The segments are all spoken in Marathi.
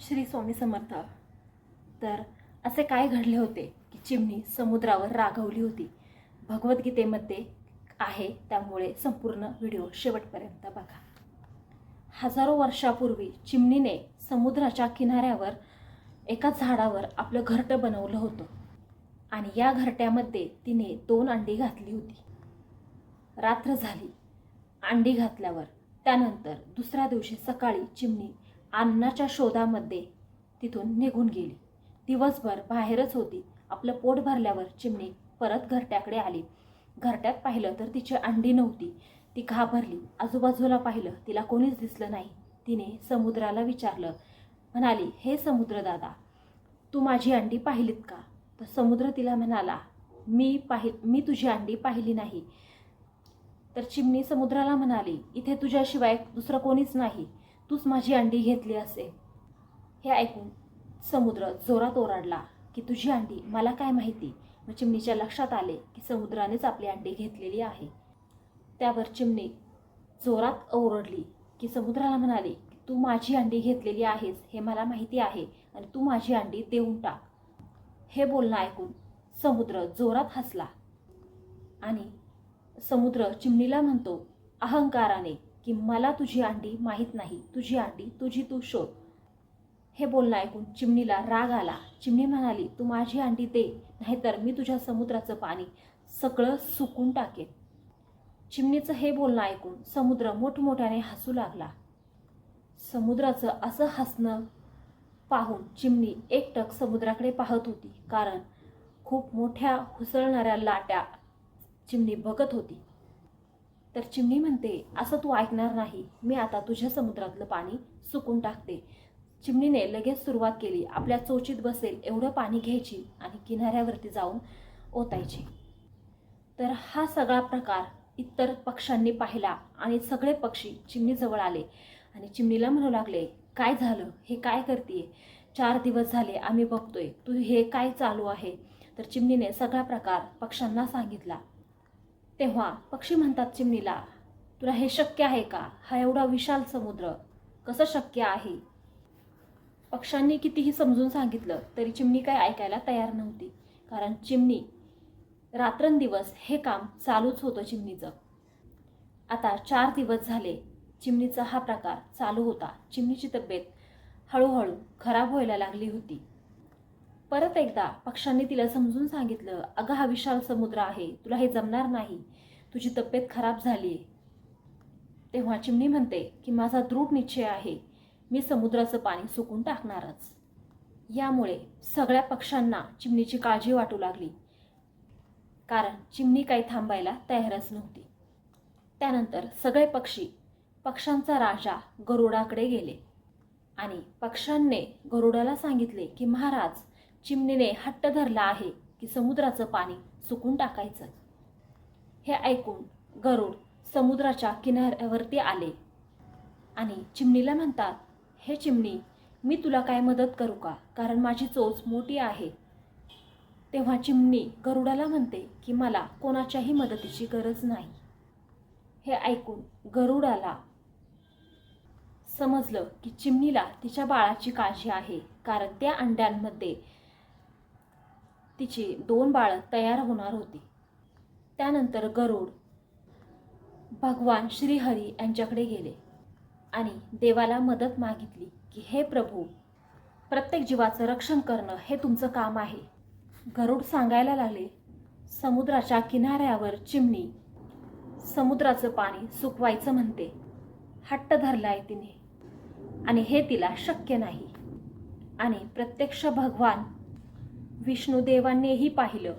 श्री स्वामी समर्थ. तर असे काय घडले होते की चिमणी समुद्रावर रागवली होती? भगवद्गीतेमध्ये आहे त्यामुळे संपूर्ण व्हिडिओ शेवटपर्यंत बघा. हजारो वर्षापूर्वी चिमणीने समुद्राच्या किनाऱ्यावर एका झाडावर आपलं घरटं बनवलं होतं आणि या घरट्यामध्ये तिने दोन अंडी घातली होती. रात्र झाली. अंडी घातल्यावर त्यानंतर दुसऱ्या दिवशी सकाळी चिमणी अन्नाच्या शोधामध्ये तिथून निघून गेली. दिवसभर बाहेरच होती. आपलं पोट भरल्यावर चिमणी परत घरट्याकडे आली. घरट्यात पाहिलं तर तिची अंडी नव्हती. ती घाबरली. आजूबाजूला पाहिलं. तिला कोणीच दिसलं नाही. तिने समुद्राला विचारलं. म्हणाली हे समुद्र दादा तू माझी अंडी पाहिलीत का? तर समुद्र तिला म्हणाला मी पाहि मी तुझी अंडी पाहिली नाही. तर चिमणी समुद्राला म्हणाली इथे तुझ्याशिवाय दुसरं कोणीच नाही. तूच माझी अंडी घेतली असेल. हे ऐकून समुद्र जोरात ओरडला की तुझी अंडी मला काय माहिती? मग चिमणीच्या लक्षात आले की समुद्रानेच आपली अंडी घेतलेली आहे. त्यावर चिमणी जोरात ओरडली की समुद्राला म्हणाली की तू माझी अंडी घेतलेली आहेस हे मला माहिती आहे आणि तू माझी अंडी देऊन टाक. हे बोलणं ऐकून समुद्र जोरात हसला आणि समुद्र चिमणीला म्हणतो अहंकाराने की मला तुझी अंडी माहीत नाही. तुझी अंडी तुझी तू शोध. हे बोलणं ऐकून चिमणीला राग आला. चिमणी म्हणाली तू माझी अंडी दे नाहीतर मी तुझ्या समुद्राचं पाणी सगळं सुकून टाकेन. चिमणीचं हे बोलणं ऐकून समुद्र मोठमोठ्याने हसू लागला. समुद्राचं असं हसणं पाहून चिमणी एकटक समुद्राकडे पाहत होती कारण खूप मोठ्या हुसळणाऱ्या लाट्या चिमणी बघत होती. तर चिमणी म्हणते असं तू ऐकणार नाही. मी आता तुझ्या समुद्रातलं पाणी सुकून टाकते. चिमणीने लगेच सुरुवात केली. आपल्या चोचीत बसेल एवढं पाणी घ्यायची आणि किनाऱ्यावरती जाऊन ओतायची. तर हा सगळा प्रकार इतर पक्ष्यांनी पाहिला आणि सगळे पक्षी चिमणीजवळ आले. आणि चिमणीला म्हणू लागले काय झालं? हे काय करते चार दिवस झाले आम्ही बघतोय. तू हे काय चालू आहे? तर चिमणीने सगळा प्रकार पक्ष्यांना सांगितला. तेव्हा पक्षी म्हणतात चिमणीला तुला हे शक्य आहे का? हा एवढा विशाल समुद्र. कसं शक्य आहे? पक्ष्यांनी कितीही समजून सांगितलं तरी चिमणी काय ऐकायला तयार नव्हती. कारण चिमणी रात्रंदिवस हे काम चालूच होतं चिमणीचं. आता चार दिवस झाले चिमणीचा हा प्रकार चालू होता. चिमणीची तब्येत हळूहळू खराब व्हायला लागली होती. परत एकदा पक्षांनी तिला समजून सांगितलं अगं हा विशाल समुद्र आहे तुला हे जमणार नाही. तुझी तब्येत खराब झाली आहे तेव्हा चिमणी म्हणते की माझा दृढ निश्चय आहे. मी समुद्राचं पाणी सुकून टाकणारच. यामुळे सगळ्या पक्ष्यांना चिमणीची काळजी वाटू लागली. कारण चिमणी काही थांबायला तयारच नव्हती. त्यानंतर सगळे पक्षी पक्ष्यांचा राजा गरुडाकडे गेले आणि पक्षांनी गरुडाला सांगितले की महाराज चिमणीने हट्ट धरला आहे की समुद्राचं पाणी सुकून टाकायचं. हे ऐकून गरुड समुद्राच्या किनाऱ्यावरती आले. आणि चिमणीला म्हणतात हे चिमणी मी तुला काय मदत करू का? कारण माझी चोच मोठी आहे. तेव्हा चिमणी गरुडाला म्हणते की मला कोणाच्याही मदतीची गरज नाही. हे ऐकून गरुडाला समजलं की चिमणीला तिच्या बाळाची काळजी आहे कारण त्या अंड्यांमध्ये तिची दोन बाळं तयार होणार होती. त्यानंतर गरुड भगवान श्रीहरी यांच्याकडे गेले आणि देवाला मदत मागितली की हे प्रभू प्रत्येक जीवाचं रक्षण करणं हे तुमचं काम आहे. गरुड सांगायला लागले समुद्राच्या किनाऱ्यावर चिमणी समुद्राचं पाणी सुकवायचं म्हणते. हट्ट धरलाय तिने आणि हे तिला शक्य नाही. आणि प्रत्यक्ष भगवान विष्णुदेवांनीही पाहिलं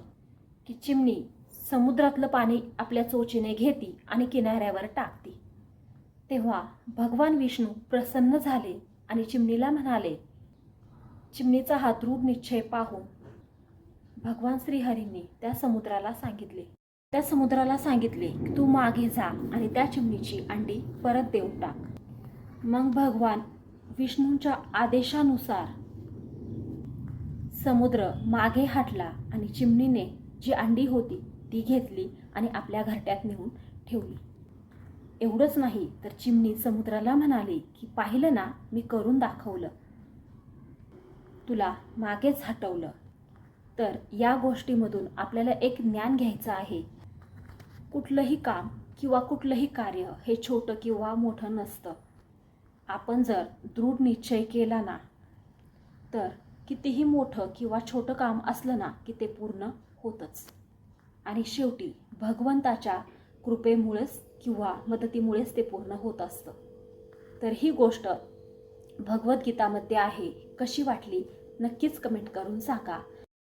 की चिमणी समुद्रातलं पाणी आपल्या चोचीने घेती आणि किनाऱ्यावर टाकती. तेव्हा भगवान विष्णू प्रसन्न झाले आणि चिमणीला म्हणाले चिमणीचा हा दृढ निश्चय पाहून भगवान श्रीहरींनी त्या समुद्राला सांगितले. त्या समुद्राला सांगितले की तू मागे जा आणि त्या चिमणीची अंडी परत देऊन टाक. मग भगवान विष्णूंच्या आदेशानुसार समुद्र मागे हटला आणि चिमणीने जी अंडी होती ती घेतली आणि आपल्या घरट्यात नेऊन ठेवली. एवढंच नाही तर चिमणी समुद्राला म्हणाली की पाहिलं ना मी करून दाखवलं. तुला मागेच हटवलं. तर या गोष्टीमधून आपल्याला एक ज्ञान घ्यायचं आहे. कुठलंही काम किंवा कुठलंही कार्य हे छोटं किंवा मोठं नसतं. आपण जर दृढ निश्चय केला ना तर कितीही मोठं किंवा छोटं काम असलं ना की ते पूर्ण होतंच. आणि शेवटी भगवंताच्या कृपेमुळेच किंवा मदतीमुळेच ते पूर्ण होत असतं. तर ही गोष्ट भगवद्गीतामध्ये आहे. कशी वाटली? नक्कीच कमेंट करून सांगा.